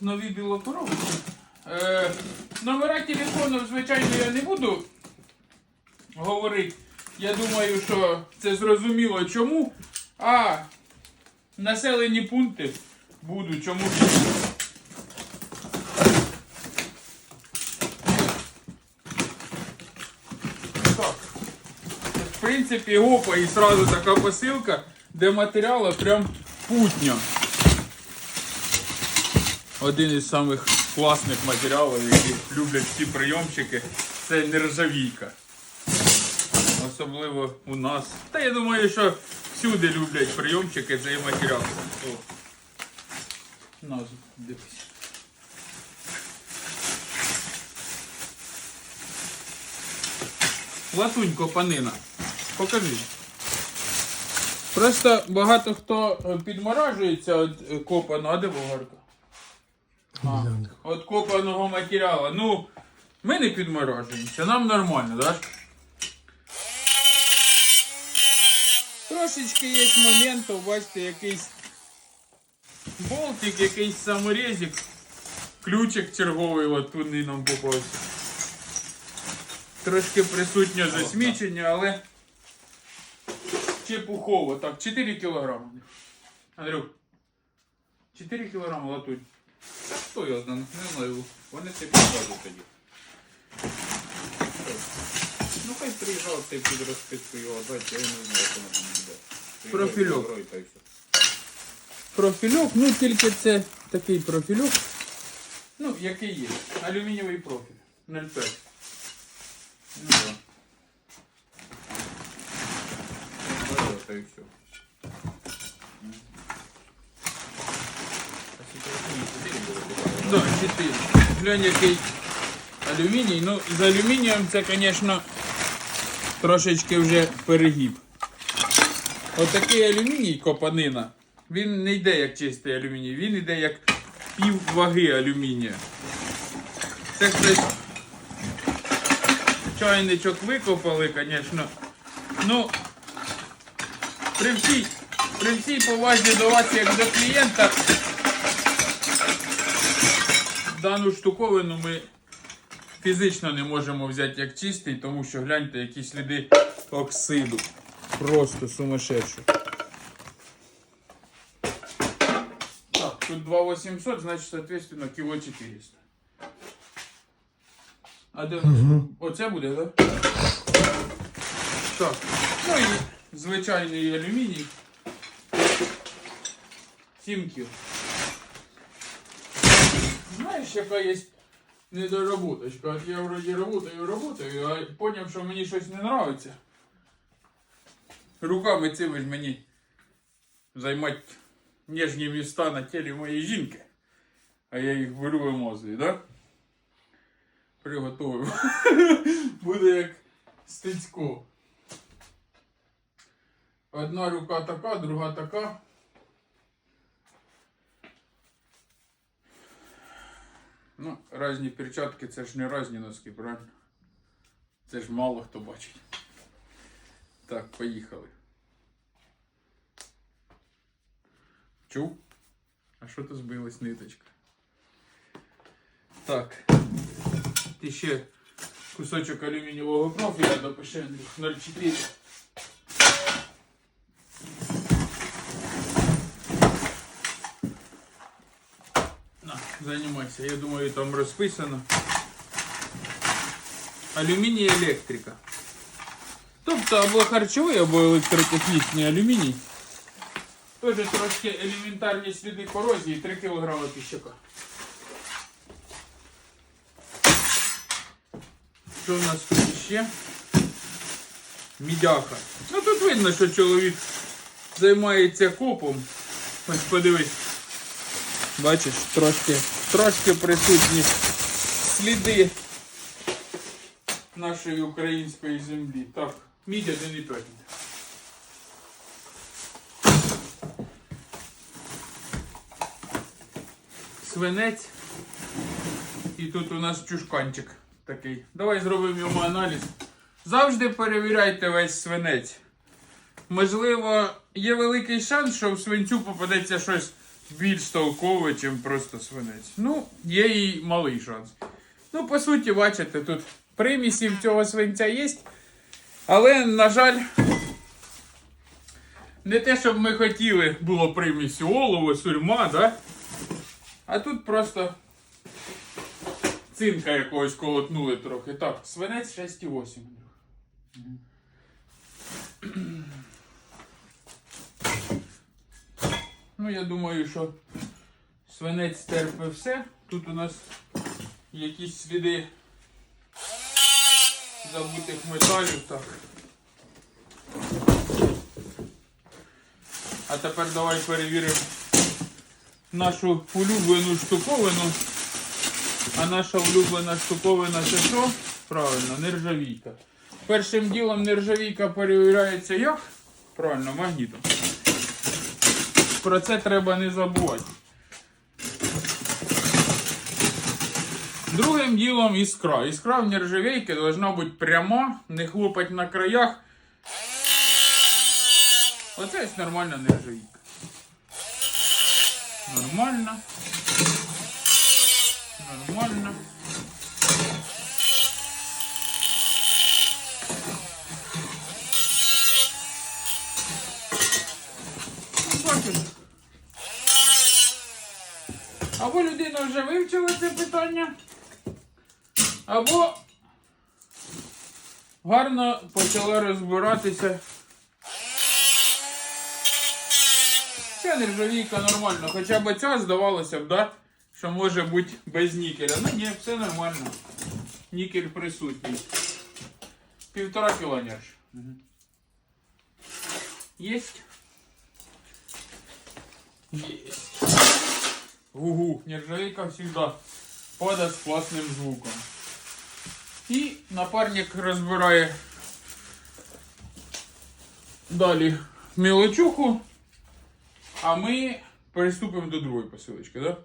нові білокоровки. Е, номера телефону, звичайно, я не буду говорити. Я думаю, що це зрозуміло чому. А населені пункти буду. Чому? В принципі, опа, і сразу така посилка, де матеріали прям путня. Один із самих класних матеріалів, які люблять всі прийомчики, це нержавійка. Особливо у нас. Та я думаю, що всюди люблять прийомчики цей матеріал. О. Назву, дивись. Латунь копанина. Покажи. Просто багато хто е, підморажується від е, а де болгарка? А, От копаного матеріалу. Ну, ми не підморажуємося, нам нормально, так? Трошечки є моментів, бачите, якийсь болтик, якийсь саморезик, ключик черговий латунний нам попався. Трошки присутнє засмічення, але чепухово. Так, 4 кілограми. Андрюк, 4 кілограми латунь. Та хто його знає, не знаю. Вони це підкажуть тоді. Ну хай приїжджав цей під розписку його дати, я не знаю, як воно там буде. Профільок. Приїжджай, та й все. Профільок, ну тільки це такий профільок. Ну, який є. Алюмінієвий профіль. 0,5. Ну, да. Ну, та й все. Да, 4. Глянь, який алюміній. Ну, з алюмінієм це, звісно, трошечки вже перегиб. Отакий алюміній копанина. Він не йде як чистий алюміній, він йде як пів ваги алюмінія. Це хтось чайничок викопали, звісно. Ну, при всій, при всій повазі до вас як до клієнта, дану штуковину ми фізично не можемо взяти як чистий, тому що гляньте, які сліди оксиду. Просто сумасшедший. Так, тут 2800, значить, соответственно, кіло 400. А де Оце буде, так? Да? Так. Ну і звичайний алюміній. 7 кіл. Знаєш, яка є недоработочка? От я вроді работаю, работаю, а поняв, що мені щось не нравиться. Руками цими ж мені займати ніжні міста на тілі моєї жінки. А я їх беру вимозую, да? Приготую. Буде як стецько. Одна рука така, друга така. Ну, різні перчатки це ж не різні носки, правильно? Це ж мало хто бачить. Так, поїхали. Чув? А що то збилась ниточка? Так. Ти ще кусочок алюмінієвого профіля Андрюх, 0,4. На, займайся. Я думаю, там розписано. Алюміній електрика. Тобто або харчовий, або електротехнічний алюміній. Теж трошки елементарні сліди корозії 3 кг піщака. Що у нас тут ще? Мідяка. Ну тут видно, що чоловік займається копом. Ось подивись. Бачиш, трошки, трошки присутні сліди нашої української землі. Так, мідь 1,5. Свинець. І тут у нас чушканчик такий. Давай зробимо йому аналіз. Завжди перевіряйте весь свинець. Можливо, є великий шанс, що в свинцю попадеться щось більш толковий, ніж просто свинець. Ну, є і малий шанс. Ну, по суті, бачите, тут примісів цього свинця є. Але, на жаль, не те, щоб ми хотіли, було примісі олово, сурьма, да? А тут просто цинка якогось колотнули трохи. Так, свинець 6,8. Ну, я думаю, що свинець терпе все. Тут у нас якісь сліди забутих металів. Так. А тепер давай перевіримо нашу улюблену штуковину. А наша улюблена штуковина це що? Правильно, нержавійка. Першим ділом нержавійка перевіряється як? Правильно, магнітом. Про це треба не забувати. Другим ділом іскра. Іскра в нержавейки должна бути пряма, не хлопать на краях. Оце ось нормальна нержавійка. Нормально. Нормально. Ну, бачиш. Або людина вже вивчила це питання, або гарно почала розбиратися. Ця нержавійка нормально, хоча б ця здавалося б, да, що може бути без нікеля. Ну ні, все нормально. Нікель присутній. Півтора кіла нерж. Єсть. Єсть. Гугу, нержавейка всегда падает с классным звуком. І напарник розбирає далі мілочуху, а ми приступимо до другої посилочки, да?